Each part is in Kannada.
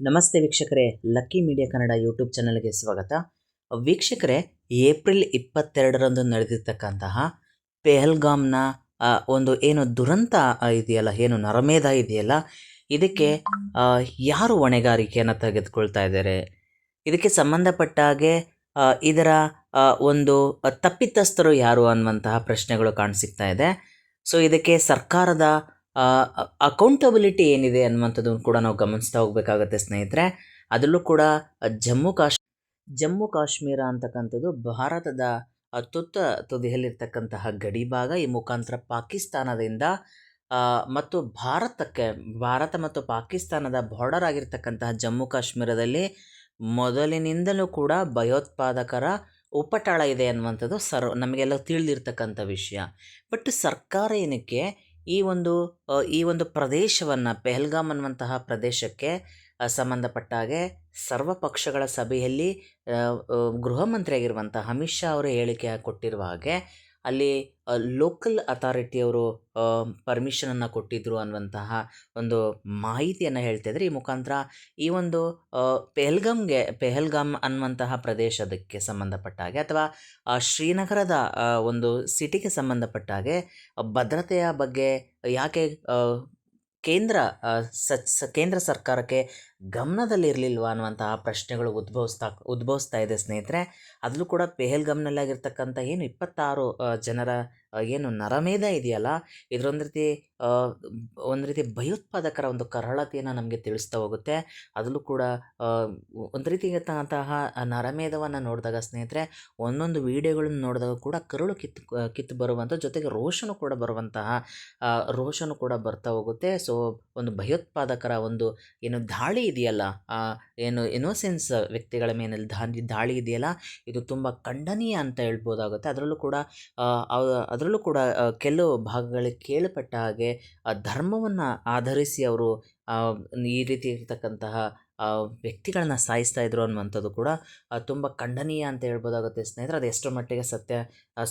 ನಮಸ್ತೆ ವೀಕ್ಷಕರೇ, ಲಕ್ಕಿ ಮೀಡಿಯಾ ಕನ್ನಡ ಯೂಟ್ಯೂಬ್ ಚಾನಲ್ಗೆ ಸ್ವಾಗತ. ವೀಕ್ಷಕರೇ, ಏಪ್ರಿಲ್ ಇಪ್ಪತ್ತೆರಡರಂದು ನಡೆದಿರ್ತಕ್ಕಂತಹ ಪೆಹಲ್ಗಾಮ್ನ ಒಂದು ಏನು ದುರಂತ ಇದೆಯಲ್ಲ, ಏನು ನರಮೇಧ ಇದೆಯಲ್ಲ, ಇದಕ್ಕೆ ಯಾರು ಹೊಣೆಗಾರಿಕೆಯನ್ನು ತೆಗೆದುಕೊಳ್ತಾ ಇದ್ದಾರೆ? ಇದಕ್ಕೆ ಸಂಬಂಧಪಟ್ಟ ಹಾಗೆ ಇದರ ಒಂದು ತಪ್ಪಿತಸ್ಥರು ಯಾರು ಅನ್ನುವಂತಹ ಪ್ರಶ್ನೆಗಳು ಕಾಣಿಸಿಕ್ತಾ ಇದೆ. ಸೊ, ಇದಕ್ಕೆ ಸರ್ಕಾರದ ಅಕೌಂಟಬಿಲಿಟಿ ಏನಿದೆ ಅನ್ನುವಂಥದ್ದನ್ನು ಕೂಡ ನಾವು ಗಮನಿಸ್ತಾ ಹೋಗಬೇಕಾಗತ್ತೆ ಸ್ನೇಹಿತರೆ. ಅದರಲ್ಲೂ ಕೂಡ ಜಮ್ಮು ಕಾಶ್, ಜಮ್ಮು ಕಾಶ್ಮೀರ ಅಂತಕ್ಕಂಥದ್ದು ಭಾರತದ ತುತ್ತ ತುದಿಯಲ್ಲಿರ್ತಕ್ಕಂತಹ ಗಡಿ ಭಾಗ ಈ ಮುಖಾಂತರ ಪಾಕಿಸ್ತಾನದಿಂದ ಮತ್ತು ಭಾರತಕ್ಕೆ, ಭಾರತ ಮತ್ತು ಪಾಕಿಸ್ತಾನದ ಬಾರ್ಡರ್ ಆಗಿರ್ತಕ್ಕಂತಹ ಜಮ್ಮು ಕಾಶ್ಮೀರದಲ್ಲಿ ಮೊದಲಿನಿಂದಲೂ ಕೂಡ ಭಯೋತ್ಪಾದಕರ ಉಪಟಳ ಇದೆ ಅನ್ನುವಂಥದ್ದು ಸರ್, ನಮಗೆಲ್ಲ ತಿಳಿದಿರ್ತಕ್ಕಂಥ ವಿಷಯ. ಬಟ್ ಸರ್ಕಾರ ಏನಕ್ಕೆ ಈ ಒಂದು ಈ ಒಂದು ಪ್ರದೇಶವನ್ನು ಪೆಹಲ್ಗಾಮ್ ಅನ್ನುವಂತಹ ಪ್ರದೇಶಕ್ಕೆ ಆ, ಸಂಬಂಧಪಟ್ಟ ಹಾಗೆ ಸರ್ವ ಪಕ್ಷಗಳ ಸಭೆಯಲ್ಲಿ ಗೃಹ ಮಂತ್ರಿಯಾಗಿರುವಂಥ ಅಮಿತ್ ಶಾ ಅವರು ಹೇಳಿಕೆ ಕೊಟ್ಟಿರುವ ಹಾಗೆ ಅಲ್ಲಿ ಲೋಕಲ್ ಅಥಾರಿಟಿಯವರು ಪರ್ಮಿಷನನ್ನು ಕೊಟ್ಟಿದ್ದರು ಅನ್ನುವಂತಹ ಒಂದು ಮಾಹಿತಿಯನ್ನು ಹೇಳ್ತಿದ್ರೆ ಈ ಮುಖಾಂತರ ಈ ಒಂದು ಪೆಹಲ್ಗಾಮ್ಗೆ, ಪೆಹಲ್ಗಾಮ್ ಅನ್ನುವಂತಹ ಪ್ರದೇಶದಕ್ಕೆ ಸಂಬಂಧಪಟ್ಟ ಹಾಗೆ, ಅಥವಾ ಶ್ರೀನಗರದ ಒಂದು ಸಿಟಿಗೆ ಸಂಬಂಧಪಟ್ಟ ಹಾಗೆ ಭದ್ರತೆಯ ಬಗ್ಗೆ ಯಾಕೆ ಕೇಂದ್ರ ಸ- ಕೇಂದ್ರ ಸರ್ಕಾರಕ್ಕೆ ಗಮನದಲ್ಲಿರಲಿಲ್ವಾ ಅನ್ನುವಂತಹ ಪ್ರಶ್ನೆಗಳು ಉದ್ಭವಿಸ್ತಾ ಉದ್ಭವಿಸ್ತಾ ಇದೆ ಸ್ನೇಹಿತರೆ. ಅದರಲ್ಲೂ ಕೂಡ ಪೆಹಲ್ಗಮ್ನಲ್ಲಾಗಿರ್ತಕ್ಕಂಥ ಏನು ಇಪ್ಪತ್ತಾರು ಜನರ ಏನು ನರಮೇಧ ಇದೆಯಲ್ಲ? ಇದರೊಂದು ರೀತಿ ಒಂದು ರೀತಿ ಭಯೋತ್ಪಾದಕರ ಒಂದು ಕರಳತೆಯನ್ನು ನಮಗೆ ತಿಳಿಸ್ತಾ ಹೋಗುತ್ತೆ. ಅದರಲ್ಲೂ ಕೂಡ ಒಂದು ರೀತಿ ಇರ್ತಕ್ಕಂತಹ ನರಮೇಧವನ್ನು ನೋಡಿದಾಗ ಸ್ನೇಹಿತರೆ, ಒಂದೊಂದು ವಿಡಿಯೋಗಳನ್ನು ನೋಡಿದಾಗ ಕೂಡ ಕರುಳು ಕಿತ್ತು ಕಿತ್ತು ಬರುವಂಥ ಜೊತೆಗೆ ರೋಷನು ಕೂಡ ಬರುವಂತಹ ರೋಷನು ಕೂಡ ಬರ್ತಾ ಹೋಗುತ್ತೆ. ಸೊ, ಒಂದು ಭಯೋತ್ಪಾದಕರ ಒಂದು ಏನು ದಾಳಿ ಇದೆಯಲ್ಲ ಏನು ಇನೋಸೆನ್ಸ್ ವ್ಯಕ್ತಿಗಳ ಮೇಲೆ ದಾಳಿ ದಾಳಿ ಇದೆಯಲ್ಲ, ಇದು ತುಂಬ ಖಂಡನೀಯ ಅಂತ ಹೇಳ್ಬೋದಾಗುತ್ತೆ. ಅದರಲ್ಲೂ ಕೂಡ ಅವ- ಅದರಲ್ಲೂ ಕೂಡ ಕೆಲವು ಭಾಗಗಳಿಗೆ ಕೇಳಪಟ್ಟ ಹಾಗೆ ಧರ್ಮವನ್ನು ಆಧರಿಸಿ ಅವರು ಈ ರೀತಿ ಇರ್ತಕ್ಕಂತಹ ವ್ಯಕ್ತಿಗಳನ್ನ ಸಾಯಿಸ್ತಾ ಇದ್ರು ಅನ್ನುವಂಥದ್ದು ಕೂಡ ತುಂಬ ಖಂಡನೀಯ ಅಂತ ಹೇಳ್ಬೋದಾಗುತ್ತೆ ಸ್ನೇಹಿತರೆ. ಅದು ಎಷ್ಟರ ಮಟ್ಟಿಗೆ ಸತ್ಯ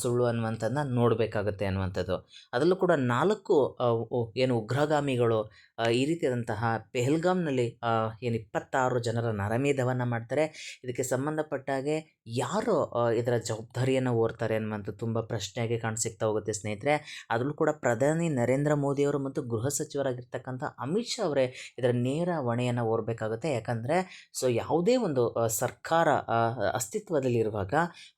ಸುಳ್ಳು ಅನ್ನುವಂಥದ್ದನ್ನ ನೋಡಬೇಕಾಗುತ್ತೆ ಅನ್ನುವಂಥದ್ದು. ಅದರಲ್ಲೂ ಕೂಡ ನಾಲ್ಕು ಏನು ಉಗ್ರಗಾಮಿಗಳು ಈ ರೀತಿಯಾದಂತಹ ಪೆಹಲ್ಗಾಮ್ನಲ್ಲಿ ಏನು ಇಪ್ಪತ್ತಾರು ಜನರ ನರಮೇಧವನ್ನು ಮಾಡ್ತಾರೆ. ಇದಕ್ಕೆ ಸಂಬಂಧಪಟ್ಟ ಹಾಗೆ ಯಾರು ಇದರ ಜವಾಬ್ದಾರಿಯನ್ನು ಓರ್ತಾರೆ ಅನ್ನುವಂಥದ್ದು ತುಂಬ ಪ್ರಶ್ನೆಯಾಗಿ ಕಾಣಿಸಿಕ್ತಾ ಹೋಗುತ್ತೆ ಸ್ನೇಹಿತರೆ. ಅದರಲ್ಲೂ ಕೂಡ ಪ್ರಧಾನಿ ನರೇಂದ್ರ ಮೋದಿಯವರು ಮತ್ತು ಗೃಹ ಸಚಿವರಾಗಿರ್ತಕ್ಕಂಥ ಅಮಿತ್ ಶಾ ಅವರೇ ಇದರ ನೇರ ಹೊಣೆಯನ್ನು ಹೊರಬೇಕಾಗುತ್ತೆ ಯಾಕಂದರೆ, ಸೊ ಯಾವುದೇ ಒಂದು ಸರ್ಕಾರ ಅಸ್ತಿತ್ವದಲ್ಲಿರುವಾಗ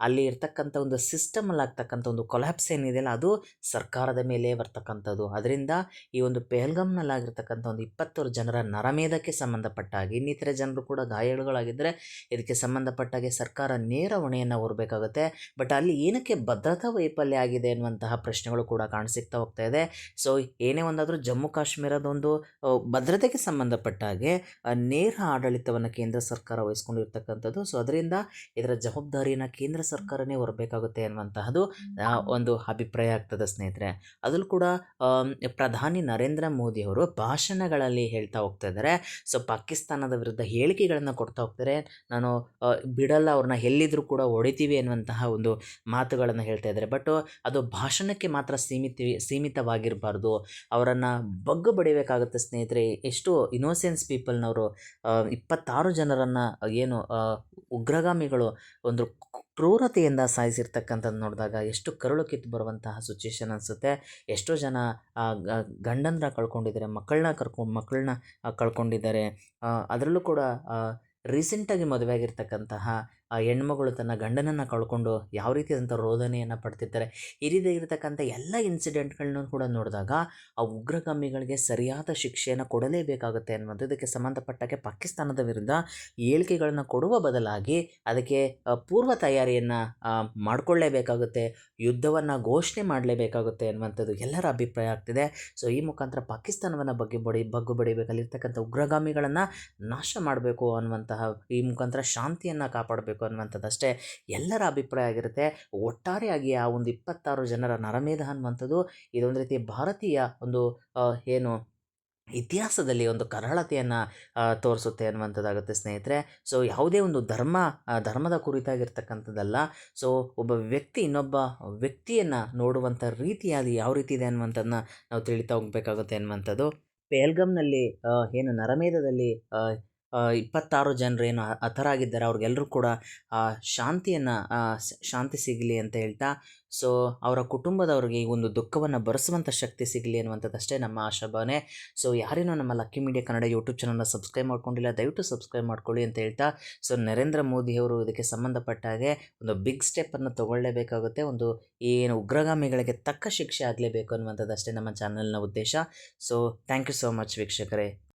ಅಲ್ಲಿ ಇರ್ತಕ್ಕಂಥ ಒಂದು ಸಿಸ್ಟಮಲ್ಲಿ ಆಗ್ತಕ್ಕಂಥ ಒಂದು ಕೊಲ್ಯಾಪ್ಸ್ ಏನಿದೆಯಲ್ಲ ಅದು ಸರ್ಕಾರದ ಮೇಲೆ ಬರ್ತಕ್ಕಂಥದ್ದು. ಅದರಿಂದ ಈ ಒಂದು ಪೆಹಲ್ಗಮ್ನಲ್ಲಾಗಿರ್ತಕ್ಕಂಥ ಒಂದು ಇಪ್ಪತ್ತಾರು ಜನರ ನರಮೇಧಕ್ಕೆ ಸಂಬಂಧಪಟ್ಟ ಹಾಗೆ, ಇನ್ನಿತರ ಜನರು ಕೂಡ ಗಾಯಾಳುಗಳಾಗಿದ್ದರೆ ಇದಕ್ಕೆ ಸಂಬಂಧಪಟ್ಟ ಹಾಗೆ ಸರ್ಕಾರ ನೇರ ಹೊಣೆಯನ್ನು ಹೊರಬೇಕಾಗುತ್ತೆ. ಬಟ್ ಅಲ್ಲಿ ಏನಕ್ಕೆ ಭದ್ರತಾ ವೈಫಲ್ಯ ಆಗಿದೆ ಎನ್ನುವಂತಹ ಪ್ರಶ್ನೆಗಳು ಕೂಡ ಕಾಣಿಸಿಕ್ತಾ ಹೋಗ್ತಾ ಇದೆ. ಸೊ ಏನೇ ಒಂದಾದರೂ ಜಮ್ಮು ಕಾಶ್ಮೀರದ ಒಂದು ಭದ್ರತೆಗೆ ಸಂಬಂಧಪಟ್ಟ ಹಾಗೆ ನೇರ ಆಡಳಿತವನ್ನು ಕೇಂದ್ರ ಸರ್ಕಾರ ವಹಿಸ್ಕೊಂಡಿರ್ತಕ್ಕಂಥದ್ದು. ಸೊ ಅದರಿಂದ ಇದರ ಜವಾಬ್ದಾರಿಯನ್ನು ಕೇಂದ್ರ ಸರ್ಕಾರನೇ ಹೊರಬೇಕಾಗುತ್ತೆ ಅನ್ನುವಂತಹದ್ದು ಒಂದು ಅಭಿಪ್ರಾಯ ಆಗ್ತದೆ ಸ್ನೇಹಿತರೆ. ಅದರಲ್ಲೂ ಕೂಡ ಪ್ರಧಾನಿ ನರೇಂದ್ರ ಮೋದಿ ಅವರು ಭಾಷಣಗಳಲ್ಲಿ ಹೇಳ್ತಾ ಹೋಗ್ತಾ ಇದ್ದಾರೆ. ಸೊ ಪಾಕಿಸ್ತಾನದ ವಿರುದ್ಧ ಹೇಳಿಕೆಗಳನ್ನು ಕೊಡ್ತಾ ಹೋಗ್ತಾರೆ. ನಾನು ಬಿಡಲ್ಲ, ಅವ್ರನ್ನ ಎಲ್ಲಿದ್ರೂ ಕೂಡ ಹೊಡಿತೀವಿ ಅನ್ನುವಂತಹ ಒಂದು ಮಾತುಗಳನ್ನು ಹೇಳ್ತಾ ಇದ್ದಾರೆ. ಬಟ್ ಅದು ಭಾಷಣಕ್ಕೆ ಮಾತ್ರ ಸೀಮಿತ, ಸೀಮಿತವಾಗಿರಬಾರ್ದು. ಅವರನ್ನು ಬಗ್ಗು ಬಡಿಬೇಕಾಗುತ್ತೆ ಸ್ನೇಹಿತರೆ. ಎಷ್ಟು ಇನೋಸೆನ್ಸ್ ಪೀಪಲ್ನವರು ಇಪ್ಪತ್ತಾರು ಜನರನ್ನು ಏನು ಉಗ್ರಗಾಮಿಗಳು ಒಂದು ಕ್ರೂರತೆಯಿಂದ ಸಾಯಿಸಿರ್ತಕ್ಕಂಥದ್ದು ನೋಡಿದಾಗ ಎಷ್ಟು ಕರುಳು ಕಿತ್ತು ಬರುವಂತಹ ಸಿಚುವೇಶನ್ ಅನಿಸುತ್ತೆ. ಎಷ್ಟೋ ಜನ ಗಂಡಂದ್ರ ಕಳ್ಕೊಂಡಿದ್ದಾರೆ ಮಕ್ಕಳನ್ನ ಕರ್ಕೊಂಡು ಮಕ್ಕಳನ್ನ ಕಳ್ಕೊಂಡಿದ್ದಾರೆ. ಅದರಲ್ಲೂ ಕೂಡ ರೀಸೆಂಟಾಗಿ ಮದುವೆ ಆಗಿರ್ತಕ್ಕಂತಹ ಆ ಹೆಣ್ಮಗಳು ತನ್ನ ಗಂಡನನ್ನು ಕಳ್ಕೊಂಡು ಯಾವ ರೀತಿಯಾದಂಥ ರೋದನೆಯನ್ನು ಪಡ್ತಿರ್ತಾರೆ. ಈ ರೀತಿ ಇರತಕ್ಕಂಥ ಎಲ್ಲ ಇನ್ಸಿಡೆಂಟ್ಗಳನ್ನ ಕೂಡ ನೋಡಿದಾಗ ಆ ಉಗ್ರಗಾಮಿಗಳಿಗೆ ಸರಿಯಾದ ಶಿಕ್ಷೆಯನ್ನು ಕೊಡಲೇಬೇಕಾಗುತ್ತೆ ಅನ್ನುವಂಥದ್ದಕ್ಕೆ ಸಂಬಂಧಪಟ್ಟಕ್ಕೆ ಪಾಕಿಸ್ತಾನದ ವಿರುದ್ಧ ಹೇಳಿಕೆಗಳನ್ನು ಕೊಡುವ ಬದಲಾಗಿ ಅದಕ್ಕೆ ಪೂರ್ವ ತಯಾರಿಯನ್ನು ಮಾಡಿಕೊಳ್ಳೇಬೇಕಾಗುತ್ತೆ, ಯುದ್ಧವನ್ನು ಘೋಷಣೆ ಮಾಡಲೇಬೇಕಾಗುತ್ತೆ ಅನ್ನುವಂಥದ್ದು ಎಲ್ಲರ ಅಭಿಪ್ರಾಯ ಆಗ್ತಿದೆ. ಸೊ, ಈ ಮುಖಾಂತರ ಪಾಕಿಸ್ತಾನವನ್ನು ಬಗ್ಗೆ ಬಡಿ, ಬಗ್ಗು ಬಡಿಬೇಕಲ್ಲಿರ್ತಕ್ಕಂಥ ಉಗ್ರಗಾಮಿಗಳನ್ನು ನಾಶ ಮಾಡಬೇಕು ಅನ್ನುವಂತಹ ಈ ಮುಖಾಂತರ ಶಾಂತಿಯನ್ನು ಕಾಪಾಡಬೇಕು ಅನ್ನುವಂಥದ್ದು ಅಷ್ಟೇ ಎಲ್ಲರ ಅಭಿಪ್ರಾಯ ಆಗಿರುತ್ತೆ. ಒಟ್ಟಾರೆಯಾಗಿ ಆ ಒಂದು ಇಪ್ಪತ್ತಾರು ಜನರ ನರಮೇಧ ಅನ್ನುವಂಥದ್ದು ಇದೊಂದು ರೀತಿ ಭಾರತೀಯ ಒಂದು ಏನು ಇತಿಹಾಸದಲ್ಲಿ ಒಂದು ಕರಾಳತೆಯನ್ನು ತೋರಿಸುತ್ತೆ ಅನ್ನುವಂಥದ್ದಾಗುತ್ತೆ ಸ್ನೇಹಿತರೆ. ಸೊ, ಯಾವುದೇ ಒಂದು ಧರ್ಮ ಧರ್ಮದ ಕುರಿತಾಗಿರ್ತಕ್ಕಂಥದ್ದಲ್ಲ. ಸೊ, ಒಬ್ಬ ವ್ಯಕ್ತಿ ಇನ್ನೊಬ್ಬ ವ್ಯಕ್ತಿಯನ್ನು ನೋಡುವಂಥ ರೀತಿಯಾಗಿ ಯಾವ ರೀತಿ ಇದೆ ಅನ್ನುವಂಥದ್ದನ್ನ ನಾವು ತಿಳಿತಾ ಹೋಗಬೇಕಾಗುತ್ತೆ ಅನ್ನುವಂಥದ್ದು. ಪೇಲ್ಗಮ್ನಲ್ಲಿ ಏನು ನರಮೇಧದಲ್ಲಿ ಇಪ್ಪತ್ತಾರು ಜನರು ಏನು ಹತರಾಗಿದ್ದಾರೆ ಅವ್ರಿಗೆಲ್ಲರೂ ಕೂಡ ಶಾಂತಿಯನ್ನು ಶಾಂತಿ ಸಿಗಲಿ ಅಂತ ಹೇಳ್ತಾ, ಸೊ ಅವರ ಕುಟುಂಬದವ್ರಿಗೆ ಈ ಒಂದು ದುಃಖವನ್ನು ಬರೆಸುವಂಥ ಶಕ್ತಿ ಸಿಗಲಿ ಅನ್ನುವಂಥದ್ದಷ್ಟೇ ನಮ್ಮ ಆಶಾಭಾವನೆ. ಸೊ ಯಾರೇನೋ ನಮ್ಮ ಲಕ್ಕಿ ಮೀಡಿಯಾ ಕನ್ನಡ ಯೂಟ್ಯೂಬ್ ಚಾನಲ್ನ ಸಬ್ಸ್ಕ್ರೈಬ್ ಮಾಡ್ಕೊಂಡಿಲ್ಲ, ದಯವಿಟ್ಟು ಸಬ್ಸ್ಕ್ರೈಬ್ ಮಾಡ್ಕೊಳ್ಳಿ ಅಂತ ಹೇಳ್ತಾ, ಸೊ ನರೇಂದ್ರ ಮೋದಿಯವರು ಇದಕ್ಕೆ ಸಂಬಂಧಪಟ್ಟ ಹಾಗೆ ಒಂದು ಬಿಗ್ ಸ್ಟೆಪ್ಪನ್ನು ತೊಗೊಳ್ಳೇಬೇಕಾಗುತ್ತೆ, ಒಂದು ಏನು ಉಗ್ರಗಾಮಿಗಳಿಗೆ ತಕ್ಕ ಶಿಕ್ಷೆ ಆಗಲೇಬೇಕು ಅನ್ನುವಂಥದ್ದಷ್ಟೇ ನಮ್ಮ ಚಾನಲ್ನ ಉದ್ದೇಶ. So thank you so much ವೀಕ್ಷಕರೇ.